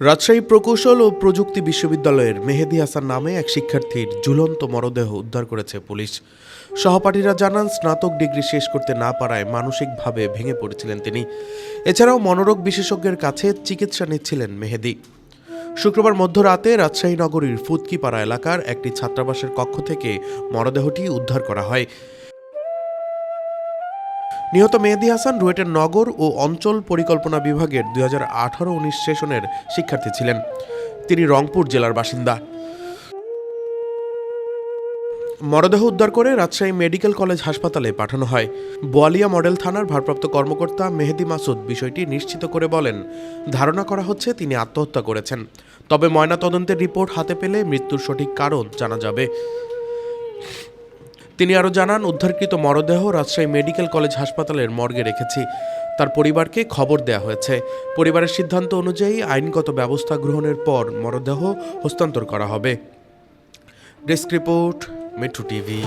রাজশাহী প্রকৌশল ও প্রযুক্তি বিশ্ববিদ্যালয়ের মেহেদি হাসান নামে এক শিক্ষার্থীর ঝুলন্ত মরদেহ উদ্ধার করেছে পুলিশ। সহপাঠীরা জানান, স্নাতক ডিগ্রি শেষ করতে না পারায় মানসিকভাবে ভেঙে পড়েছিলেন তিনি। এছাড়াও মনোরোগ বিশেষজ্ঞের কাছে চিকিৎসা নিচ্ছিলেন মেহেদি। শুক্রবার মধ্যরাতে রাজশাহী নগরীর ফুতকিপাড়া এলাকার একটি ছাত্রাবাসের কক্ষ থেকে মরদেহটি উদ্ধার করা হয়। নিহত মেহেদি হাসান রুয়েটের নগর ও অঞ্চল পরিকল্পনা বিভাগের দুই হাজার আঠারো উনিশ সেশনের শিক্ষার্থী ছিলেন। তিনি রংপুর জেলার বাসিন্দা। মরদেহ উদ্ধার করে রাজশাহী মেডিকেল কলেজ হাসপাতালে পাঠানো হয়। বোয়ালিয়া মডেল থানার ভারপ্রাপ্ত কর্মকর্তা মেহেদি মাসুদ বিষয়টি নিশ্চিত করে বলেন, ধারণা করা হচ্ছে তিনি আত্মহত্যা করেছেন। তবে ময়নাতদন্তের রিপোর্ট হাতে পেলে মৃত্যুর সঠিক কারণ জানা যাবে। তিনি আরও জানান, উদ্ধারকৃত মরদেহ রাজশাহী মেডিকেল কলেজ হাসপাতালের মর্গে রেখেছি। তার পরিবারকে খবর দেয়া হয়েছে। পরিবারের সিদ্ধান্ত অনুযায়ী আইনগত ব্যবস্থা গ্রহণের পর মরদেহ হস্তান্তর করা হবে। Desk report, metro TV.